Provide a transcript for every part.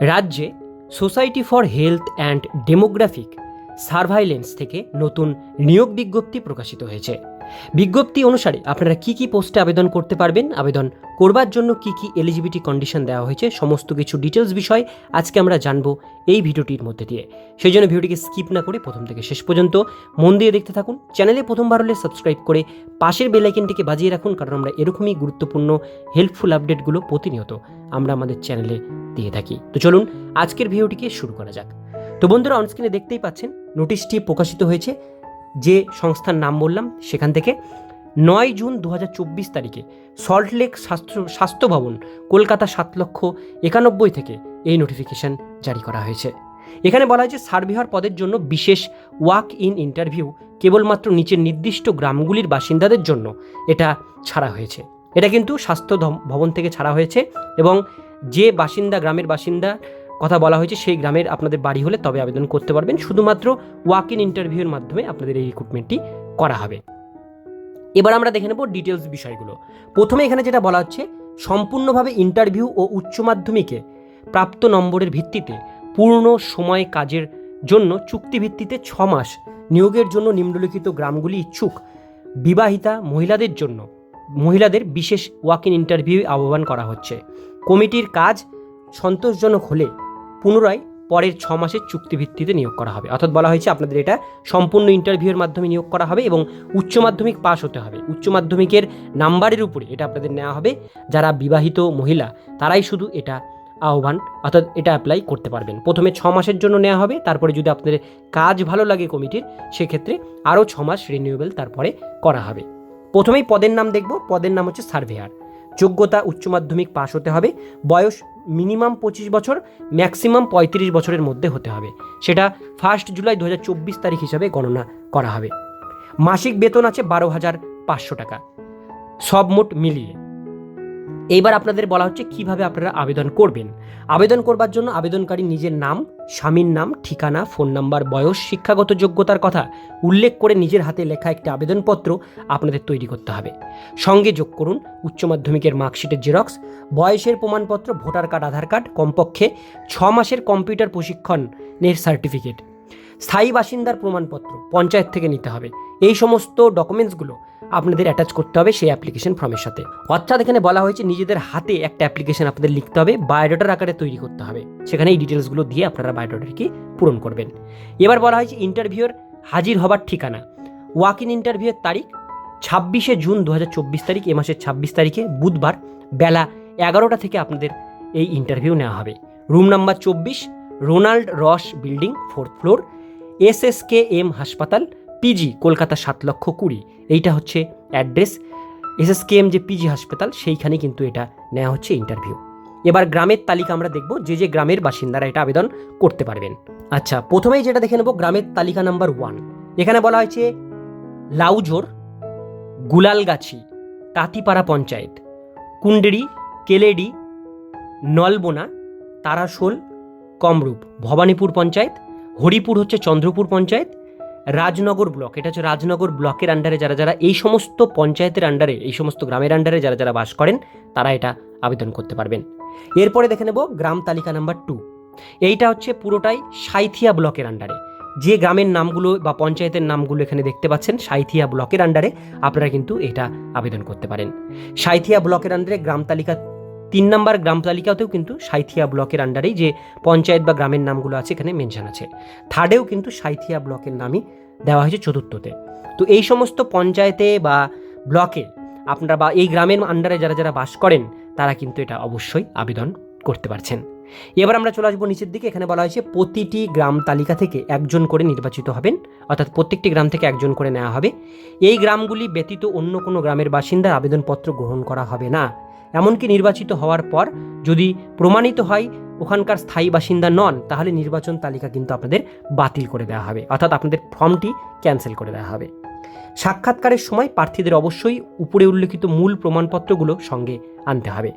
রাজ্যে society for health and demographic surveillance থেকে নতুন নিয়োগ বিজ্ঞপ্তি প্রকাশিত হয়েছে। বিজ্ঞপ্তি অনুসারে আপনারা কি কি পোস্টে আবেদন করতে পারবেন, আবেদন করবার জন্য কি কি এলিজিবিলিটি কন্ডিশন দেওয়া হয়েছে, সমস্ত কিছু ডিটেলস বিষয় আজকে আমরা জানব এই ভিডিওটির মধ্যে দিয়ে। সেই জন্য ভিডিওটিকে স্কিপ না করে প্রথম থেকে শেষ পর্যন্ত মন দিয়ে দেখতে থাকুন। চ্যানেলে প্রথমবার হলে সাবস্ক্রাইব করে পাশের বেলাইকেনটিকে বাজিয়ে রাখুন, কারণ আমরা এরকমই গুরুত্বপূর্ণ হেল্পফুল আপডেটগুলো প্রতিনিয়ত আমরা আমাদের চ্যানেলে দিয়ে থাকি। তো চলুন, আজকের ভিডিওটিকে শুরু করা যাক। তো বন্ধুরা অনস্ক্রিনে দেখতেই পাচ্ছেন নোটিশটি প্রকাশিত হয়েছে, যে সংস্থার নাম বললাম, সেখান থেকে নয় জুন দু হাজার চব্বিশ তারিখে সল্টলেক স্বাস্থ্য স্বাস্থ্য ভবন, কলকাতা সাত লক্ষ একানব্বই থেকে এই নোটিফিকেশন জারি করা হয়েছে। এখানে বলা হয়েছে সার্ভেয়ার পদের জন্য বিশেষ ওয়াক ইন ইন্টারভিউ কেবলমাত্র নিচের নির্দিষ্ট গ্রামগুলির বাসিন্দাদের জন্য এটা ছাড়া হয়েছে। এটা কিন্তু স্বাস্থ্য ভবন থেকে ছাড়া হয়েছে এবং যে বাসিন্দা গ্রামের বাসিন্দা কথা বলা হয়েছে, সেই গ্রামের আপনাদের বাড়ি হলে তবে আবেদন করতে পারবেন। শুধুমাত্র ওয়াক ইন ইন্টারভিউর মাধ্যমে আপনাদের এই রিক্রুটমেন্টটি করা হবে। এবার আমরা দেখে নেব ডিটেলস বিষয়গুলো। প্রথমে এখানে যেটা বলা হচ্ছে, সম্পূর্ণভাবে ইন্টারভিউ ও উচ্চ মাধ্যমিকে প্রাপ্ত নম্বরের ভিত্তিতে পূর্ণ সময় কাজের জন্য চুক্তি ভিত্তিতে ছ মাস নিয়োগের জন্য নিম্নলিখিত গ্রামগুলি ইচ্ছুক বিবাহিতা মহিলাদের জন্য মহিলাদের বিশেষ ওয়াক ইন ইন্টারভিউ আহ্বান করা হচ্ছে। কমিটির কাজ সন্তোষজনক হলে পুনরায় পরের ছ মাসের চুক্তি ভিত্তিতে নিয়োগ করা হবে। অর্থাৎ বলা হয়েছে আপনাদের এটা সম্পূর্ণ ইন্টারভিউয়ের মাধ্যমে নিয়োগ করা হবে এবং উচ্চ মাধ্যমিক পাস হতে হবে। উচ্চ মাধ্যমিকের নাম্বারের উপরে এটা আপনাদের নেওয়া হবে। যারা বিবাহিত মহিলা, তারাই শুধু এটা আহ্বান, অর্থাৎ এটা অ্যাপ্লাই করতে পারবেন। প্রথমে ছ মাসের জন্য নেওয়া হবে, তারপরে যদি আপনাদের কাজ ভালো লাগে কমিটির, সেক্ষেত্রে আরও ছ মাস রিনিউয়েবল তারপরে করা হবে। প্রথমেই পদের নাম দেখব, পদের নাম হচ্ছে সার্ভেয়ার যোগ্যতা উচ্চ মাধ্যমিক পাস হতে হবে। বয়স মিনিমাম পঁচিশ বছর, ম্যাক্সিমাম পঁয়ত্রিশ বছরের মধ্যে হতে হবে। সেটা ফার্স্ট জুলাই দু হাজার চব্বিশ তারিখ হিসাবে গণনা করা হবে। মাসিক বেতন আছে বারো হাজার পাঁচশো টাকা। সব মোট মিলিয়ে এইবার আপনাদের বলা হচ্ছে কীভাবে আপনারা আবেদন করবেন। আবেদন করবার জন্য আবেদনকারী নিজের নাম, স্বামীর নাম, ঠিকানা, ফোন নাম্বার, বয়স, শিক্ষাগত যোগ্যতার কথা উল্লেখ করে নিজের হাতে লেখা একটি আবেদনপত্র আপনাদের তৈরি করতে হবে। সঙ্গে যোগ করুন উচ্চ মাধ্যমিকের মার্কশিটের জেরক্স, বয়সের প্রমাণপত্র, ভোটার কার্ড, আধার কার্ড, কমপক্ষে ছ মাসের কম্পিউটার প্রশিক্ষণের সার্টিফিকেট। স্থায়ী বাসিন্দার প্রমাণপত্র পঞ্চায়েত থেকে নিতে হবে। এই সমস্ত ডকুমেন্টসগুলো আপনাদের অ্যাটাচ করতে হবে সেই অ্যাপ্লিকেশন ফর্মের সাথে। অর্থাৎ এখানে বলা হয়েছে নিজেদের হাতে একটা অ্যাপ্লিকেশন আপনাদের লিখতে হবে বায়োডাটার আকারে তৈরি করতে হবে। সেখানে এই ডিটেলসগুলো দিয়ে আপনারা বায়োডাটাকে পূরণ করবেন। এবার বলা হয়েছে ইন্টারভিউর হাজির হবার ঠিকানা। ওয়াক ইন ইন্টারভিউয়ের তারিখ ছাব্বিশে জুন দু হাজার চব্বিশ তারিখ, এ মাসের ছাব্বিশ তারিখে বুধবার বেলা এগারোটা থেকে আপনাদের এই ইন্টারভিউ নেওয়া হবে। রুম নাম্বার চব্বিশ, Ronald Ross building fourth floor S S K M হাসপাতাল, পিজি, কলকাতা সাত লক্ষ কুড়ি। এইটা হচ্ছে address. S S K M যে পিজি হাসপাতাল, সেইখানে কিন্তু এটা নেওয়া হচ্ছে ইন্টারভিউ। এবার গ্রামের তালিকা আমরা দেখব, যে যে গ্রামের বাসিন্দারা এটা আবেদন করতে পারবেন। আচ্ছা প্রথমেই যেটা দেখে নেব, গ্রামের তালিকা নাম্বার ওয়ান। এখানে বলা হয়েছে লাউজোর গুলালগাছি, তাঁতিপাড়া পঞ্চায়েত কুন্ডেরি কেলেডি, নলবোনা, তারাশোল, কমরূপ, ভবানীপুর পঞ্চায়েত হরিপুর হচ্ছে চন্দ্রপুর পঞ্চায়েত, রাজনগর ব্লক। এটা হচ্ছে রাজনগর ব্লকের আন্ডারে যারা যারা এই সমস্ত পঞ্চায়েতের আন্ডারে এই সমস্ত গ্রামের আন্ডারে যারা যারা বাস করেন, তারা এটা আবেদন করতে পারবেন। এরপরে দেখে নেব গ্রাম তালিকা নাম্বার টু এইটা হচ্ছে পুরোটাই সাইথিয়া ব্লকের আন্ডারে যে গ্রামের নামগুলো বা পঞ্চায়েতের নামগুলো এখানে দেখতে পাচ্ছেন, সাইথিয়া ব্লকের আন্ডারে আপনারা কিন্তু এটা আবেদন করতে পারেন। সাইথিয়া ব্লকের আন্ডারে গ্রাম তালিকা তিন নম্বর গ্রাম তালিকাতেও কিন্তু সাইথিয়া ব্লকের আন্ডারেই যে পঞ্চায়েত বা গ্রামের নামগুলো আছে, এখানে মেনশন আছে। থার্ডেও কিন্তু সাইথিয়া ব্লকের নামই দেওয়া হয়েছে চতুর্থতে। তো এই সমস্ত পঞ্চায়েতে বা ব্লকে আপনারা বা এই গ্রামের আন্ডারে যারা যারা বাস করেন, তারা কিন্তু এটা অবশ্যই আবেদন করতে পারছেন। এবার আমরা চলে আসব নিচের দিকে, এখানে বলা হয়েছে প্রতিটি গ্রাম তালিকা থেকে একজন করে নির্বাচিত হবেন, অর্থাৎ প্রত্যেকটি গ্রাম থেকে একজন করে নেওয়া হবে। এই গ্রামগুলি ব্যতীত অন্য কোনো গ্রামের বাসিন্দার আবেদনপত্র গ্রহণ করা হবে না। এমনকি নির্বাচিত হওয়ার পর যদি প্রমাণিত হয় ওখানকার স্থায়ী বাসিন্দা নন, তাহলে নির্বাচন তালিকা কিন্তু আপনাদের বাতিল করে দেওয়া হবে। অর্থাৎ আপনাদের ফর্মটি ক্যান্সেল করে দেওয়া হবে। সাক্ষাৎকারের সময় প্রার্থীদের অবশ্যই উপরে উল্লেখিত মূল প্রমাণপত্রগুলো সঙ্গে আনতে হবে।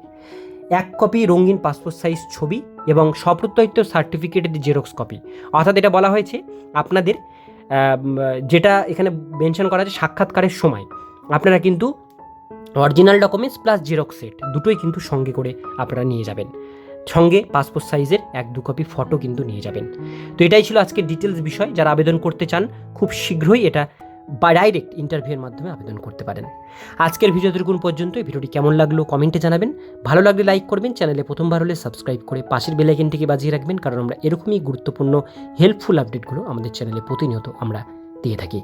এক কপি রঙিন পাসপোর্ট সাইজ ছবি এবং সপ্রত্যয়িত সার্টিফিকেটের জেরক্স কপি অর্থাৎ এটা বলা হয়েছে আপনাদের যেটা এখানে মেনশন করা আছে সাক্ষাৎকারের সময়। আপনারা কিন্তু original documents plus xerox set দুটোই কিন্তু সঙ্গে করে আপনারা নিয়ে যাবেন। সঙ্গে পাসপোর্ট সাইজের এক দু কপি ফটো কিন্তু নিয়ে যাবেন। তো এটাই ছিল আজকের ডিটেলস বিষয়। যারা আবেদন করতে চান, খুব শীঘ্রই এটা বা ডাইরেক্ট ইন্টারভিউয়ের মাধ্যমে আবেদন করতে পারেন। আজকের ভিডিও দেখুন পর্যন্ত এই ভিডিওটি কেমন লাগল কমেন্টে জানাবেন। ভালো লাগলে লাইক করবেন চ্যানেলে প্রথমবার হলে সাবস্ক্রাইব করে পাশের বেলাইকেনটিকে বাজিয়ে রাখবেন, কারণ আমরা এরকমই গুরুত্বপূর্ণ হেল্পফুল আপডেটগুলো আমাদের চ্যানেলে প্রতিনিয়ত আমরা দিয়ে থাকি।